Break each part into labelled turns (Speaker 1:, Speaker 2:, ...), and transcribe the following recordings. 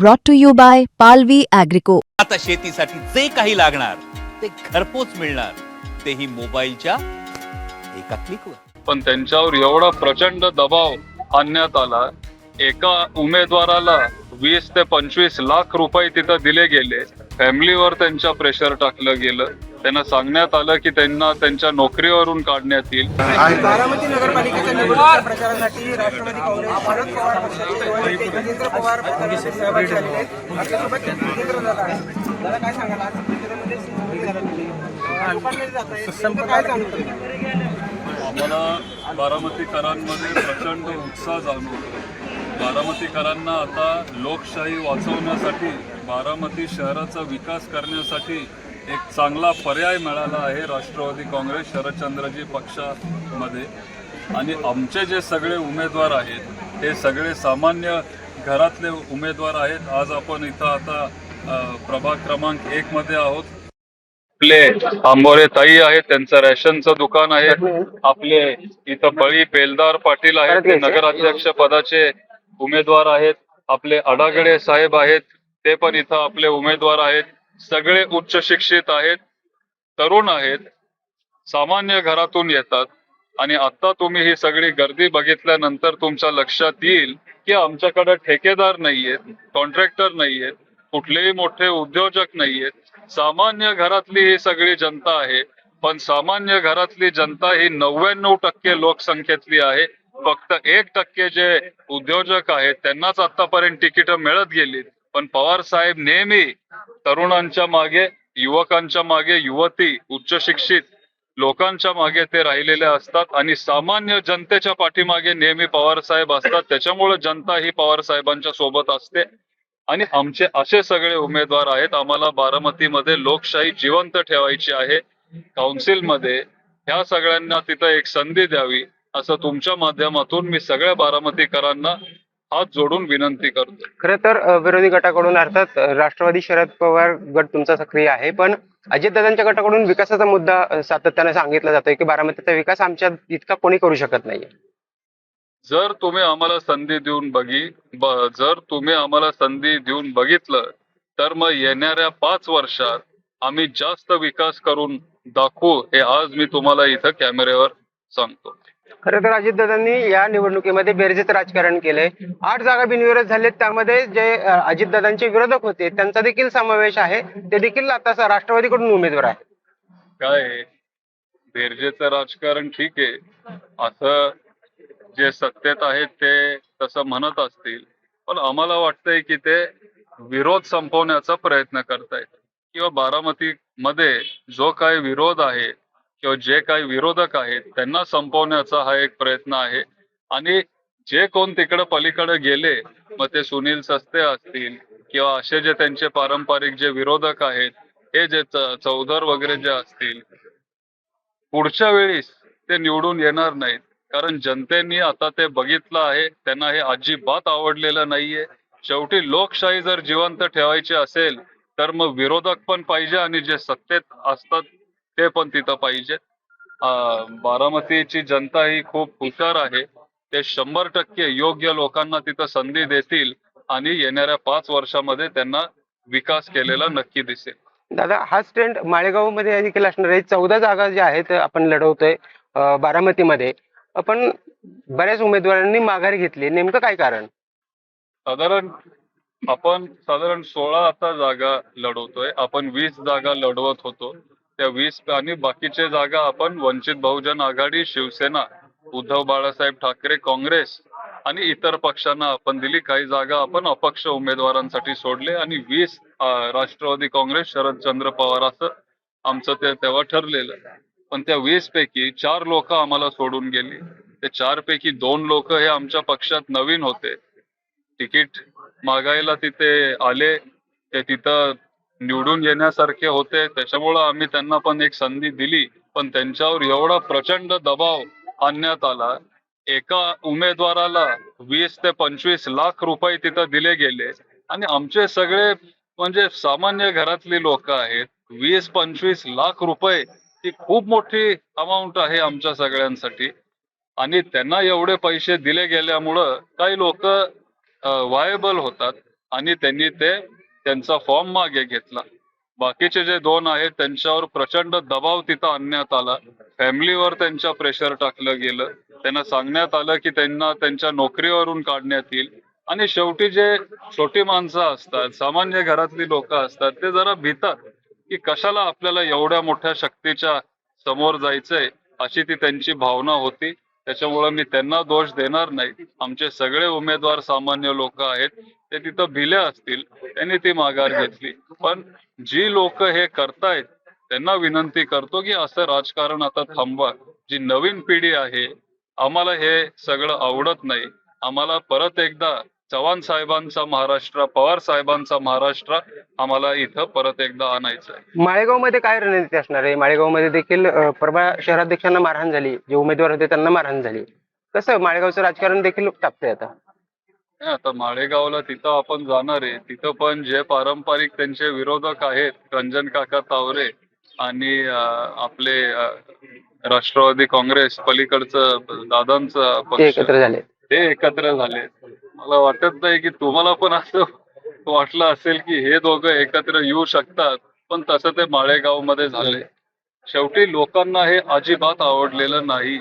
Speaker 1: brought to you by Palvi Agrico.
Speaker 2: आता शेतीसाठी जे काही लागणार ते घरपोच मिळणार. तेही मोबाईलच्या एका क्लिकवर
Speaker 3: पण त्यांच्यावर एवढा प्रचंड दबाव आणण्यात आला एका उमेदवाराला वीस ते पंचवीस लाख रुपये तिथं दिले गेले. फॅमिलीवर त्यांच्या प्रेशर टाकलं गेलं. त्यांना सांगण्यात आलं की त्यांना त्यांच्या नोकरीवरून काढण्यात येईल.
Speaker 4: बारामती नगरपालिकेच्या निवडणुकीच्या प्रचारासाठी राष्ट्रवादी काँग्रेस शरद पवार पक्षाचे नेते जितेंद्र पवार पक्षाचे सहभागी झालेले आहेत. आपल्यासोबत जितेंद्र दादा आहेत. दादा काय सांगाल? आज मिरजेमध्ये सिंधुदुर्ग झाला तुम्ही. लोकांमध्ये जात आहे. नेमकं काय सांगतो
Speaker 3: आम्हाला बारामतीकरांमध्ये प्रचंड उत्साह जाणवतो. बारामतीकरांना आता लोकशाही वाचवण्यासाठी बारामती शहराचा विकास करण्यासाठी एक चांगला पर्याय मिळाला आहे राष्ट्रवादी काँग्रेस शरदचंद्रजी पक्षामध्ये. आणि आमचे जे सगळे उमेदवार आहेत हे सगळे सामान्य घरातले उमेदवार आहेत. आज आपण इथं आता प्रभाग क्रमांक एक मध्ये आहोत. आपले आंबोरे ताई आहेत त्यांचं रॅशनचं दुकान आहे. आपले इथं बळी बेलदार पाटील आहेत ते नगराध्यक्ष पदाचे उमेदवार आहेत. आपले अडागडे साहेब आहेत ते पण इथं आपले उमेदवार आहेत. सगळे उच्च शिक्षित आहेत तरुण आहेत सामान्य घरातून येतात आणि आता तुम्ही ही सगळी गर्दी बघितल्यानंतर तुमच्या लक्षात येईल की आमच्याकडे ठेकेदार नाहीयेत कॉन्ट्रॅक्टर नाहीयेत कुठलेही मोठे उद्योजक नाहीयेत. सामान्य घरातली ही सगळी जनता आहे पण सामान्य घरातली जनता ही नव्याण्णव टक्के लोकसंख्येतली आहे. फक्त एक टक्के जे उद्योजक आहेत त्यांनाच आतापर्यंत तिकीट मिळत गेलीत. पण पवार साहेब नेहमी तरुणांच्या मागे युवकांच्या मागे युवती उच्च शिक्षित लोकांच्या मागे ते राहिलेले असतात आणि सामान्य जनतेच्या पाठीमागे नेहमी पवार साहेब असतात. त्याच्यामुळे जनता ही पवार साहेबांच्या सोबत असते. आणि आमचे असे सगळे उमेदवार आहेत. आम्हाला बारामतीमध्ये लोकशाही जिवंत ठेवायची आहे. काउन्सिलमध्ये ह्या सगळ्यांना तिथं एक संधी द्यावी असं तुमच्या माध्यमातून मी सगळ्या बारामतीकरांना हात जोडून विनंती करतो.
Speaker 5: खरं तर विरोधी गटाकडून अर्थात राष्ट्रवादी शरद पवार गट तुमचा सक्रिय आहे पण अजितदादांच्या गटाकडून विकासाचा मुद्दा सातत्याने सांगितला जातोय की बारामतीचा विकास आमच्या इतका कोणी करू शकत नाहीये.
Speaker 3: जर तुम्ही आम्हाला संधी देऊन बघी जर तुम्ही आम्हाला संधी देऊन बघितलं तर मग येणाऱ्या पाच वर्षात आम्ही जास्त विकास करून दाखवू हे आज मी तुम्हाला इथं कॅमेऱ्यावर सांगतो.
Speaker 5: खरं तर अजितदादांनी या निवडणुकीमध्ये बेरजेचं राजकारण केलंय. आठ जागा बिनविरोध झालेत त्यामध्ये जे अजितदादांचे विरोधक होते त्यांचा देखील समावेश आहे. ते देखील आता राष्ट्रवादीकडून उमेदवार आहेत.
Speaker 3: काय आहे, बेरजेचं राजकारण ठीक आहे. असं जे सत्तेत आहेत ते तसं म्हणत असतील. पण आम्हाला वाटतंय की ते विरोध संपवण्याचा प्रयत्न करतायत. किंवा बारामती मध्ये जो काही विरोध आहे किंवा जे काही विरोधक आहेत त्यांना संपवण्याचा हा एक प्रयत्न आहे. आणि जे कोण तिकडे पलीकडे गेले मग ते सुनील सस्ते असतील किंवा असे जे त्यांचे पारंपरिक जे विरोधक आहेत हे जे चौधर वगैरे जे असतील पुढच्या वेळेस ते निवडून येणार नाहीत. कारण जनतेने आता ते बघितलं आहे त्यांना हे अजिबात आवडलेलं नाहीये. शेवटी लोकशाही जर जिवंत ठेवायची असेल तर मग विरोधक पण पाहिजे आणि जे सत्तेत असतात ते पण तिथं पाहिजे. अं, बारामतीची जनता ही खूप हुशार आहे. ते शंभर टक्के योग्य लोकांना तिथं संधी देतील आणि येणाऱ्या पाच वर्षामध्ये त्यांना विकास केलेला नक्की दिसेल.
Speaker 5: दादा हाच ट्रेंड माळेगावमध्ये देखील असणार आहे. चौदा जागा ज्या आहेत आपण लढवतोय बारामतीमध्ये. पण बऱ्याच उमेदवारांनी माघार घेतली. नेमकं काय कारण?
Speaker 3: साधारण आपण साधारण सोळा आता जागा लढवतोय. आपण वीस जागा लढवत होतो. त्या वीस आणि बाकीचे जागा आपण वंचित बहुजन आघाडी शिवसेना उद्धव बाळासाहेब ठाकरे काँग्रेस आणि इतर पक्षांना आपण दिली. काही जागा आपण अपक्ष उमेदवारांसाठी सोडले आणि वीस राष्ट्रवादी काँग्रेस शरदचंद्र पवार असं आमचं ते तेव्हा ठरलेलं. पण त्या वीस पैकी चार लोक आम्हाला सोडून गेली. ते चार पैकी दोन लोक हे आमच्या पक्षात नवीन होते. तिकीट मागायला तिथे आले. ते तिथं निवडून येण्यासारखे होते. त्याच्यामुळं आम्ही त्यांना पण एक संधी दिली. पण त्यांच्यावर एवढा प्रचंड दबाव आणण्यात आला. एका उमेदवाराला वीस ते पंचवीस लाख रुपये तिथं दिले गेले. आणि आमचे सगळे म्हणजे सामान्य घरातली लोक आहेत. वीस पंचवीस लाख रुपये ही खूप मोठी अमाऊंट आहे आमच्या सगळ्यांसाठी. आणि त्यांना एवढे पैसे दिले गेल्यामुळं काही लोक व्हायबल होतात. आणि त्यांनी ते त्यांचा फॉर्म मागे घेतला. बाकीचे जे दोन आहेत त्यांच्यावर प्रचंड दबाव तिथं आणण्यात आला. फॅमिलीवर त्यांच्या प्रेशर टाकलं गेलं. त्यांना सांगण्यात आलं की त्यांना त्यांच्या नोकरीवरून काढण्यात येईल. आणि शेवटी जे छोटी माणसं असतात सामान्य घरातली लोक असतात ते जरा भितात की कशाला आपल्याला एवढ्या मोठ्या शक्तीच्या समोर जायचंय अशी ती त्यांची भावना होती. त्याच्यामुळे मी त्यांना दोष देणार नाही. आमचे सगळे उमेदवार सामान्य लोक आहेत. ते तिथं भिले असतील त्यांनी ती माघार घेतली. पण जी लोक हे करतायत त्यांना विनंती करतो की असं राजकारण आता थांबवा. जी नवीन पिढी आहे आम्हाला हे सगळं आवडत नाही. आम्हाला परत एकदा चव्हाण साहेबांचा महाराष्ट्र पवार साहेबांचा महाराष्ट्र आम्हाला इथं परत एकदा आणायचं आहे
Speaker 5: माळेगावमध्ये काय रणनीती असणार आहे? माळेगावमध्ये देखील अं, परवा शहराध्यक्षांना मारहाण झाली जे उमेदवार होते त्यांना मारहाण झाली. कसं माळेगावचं राजकारण देखील तापतंय आता?
Speaker 3: नाही, आता माळेगावला तिथं आपण जाणार आहे. तिथं पण जे पारंपरिक त्यांचे विरोधक आहेत रंजन काका तावरे आणि अं, आपले अं, राष्ट्रवादी काँग्रेस पलीकडचं दादांचं
Speaker 5: ते
Speaker 3: पक्ष
Speaker 5: एकत्र झाले
Speaker 3: ते एकत्र झाले मला वाटत नाही की तुम्हाला पण असं वाटलं असेल की हे दोघं एकत्र येऊ शकतात पण तसं ते माळेगावमध्ये झाले. शेवटी लोकांना हे अजिबात आवडलेलं नाही.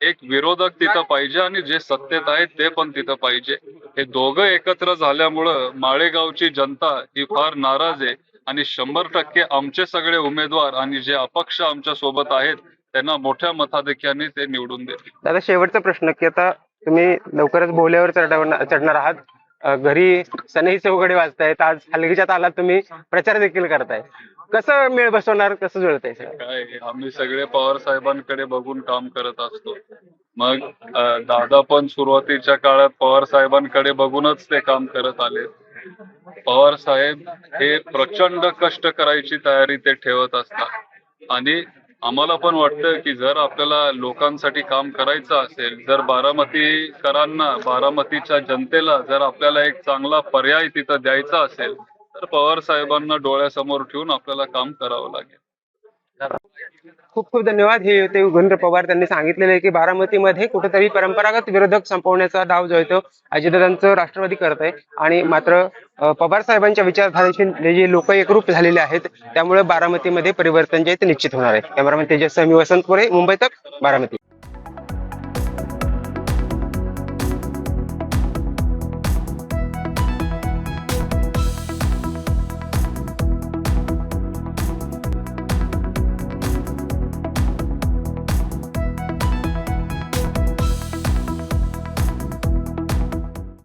Speaker 3: एक विरोधक तिथं पाहिजे आणि जे सत्तेत आहेत ते पण तिथं पाहिजे. हे दोघं एकत्र झाल्यामुळं माळेगावची जनता ही फार नाराज आहे आणि शंभर टक्के आमचे सगळे उमेदवार आणि जे अपक्ष आमच्यासोबत आहेत त्यांना मोठ्या मताधिक्याने ते निवडून देतील.
Speaker 5: दादा शेवटचा प्रश्न की आता तुम्ही लवकरच भोल्यावर चढवणार चढणार आहात. घरी सनई चौघडे वाजतायत. आज हलगीच्या तालात तुम्ही. प्रचार देखील करताय. कसं मेळ बसवणार कसं जुळतंय
Speaker 3: काय आम्ही सगळे पवार साहेबांकडे बघून काम करत असतो. मग दादा पण सुरुवातीच्या काळात पवार साहेबांकडे बघूनच ते काम करत आले. पवार साहेब हे प्रचंड कष्ट करायची तयारी ते ठेवत असतात. आणि आम्हाला पण वाटतं की जर आपल्याला लोकांसाठी काम करायचं असेल जर बारामतीकरांना बारामतीच्या जनतेला जर आपल्याला एक चांगला पर्याय तिथं द्यायचा असेल तर पवार साहेबांना डोळ्यासमोर ठेवून आपल्याला काम करावं लागेल.
Speaker 5: खूप खूप धन्यवाद. हे होते उगेंद्र पवार त्यांनी सांगितलेले आहे की बारामतीमध्ये कुठेतरी परंपरागत विरोधक संपवण्याचा डाव जो आहे तो अजितदादांचं राष्ट्रवादी करत आहे. आणि मात्र पवार साहेबांच्या विचारधारेशी जे लोक एकरूप झालेले आहेत त्यामुळे बारामतीमध्ये परिवर्तन जे आहे ते निश्चित होणार आहे. कॅमेरामॅन तेजस वसंतपुरे मुंबई तक बारामती.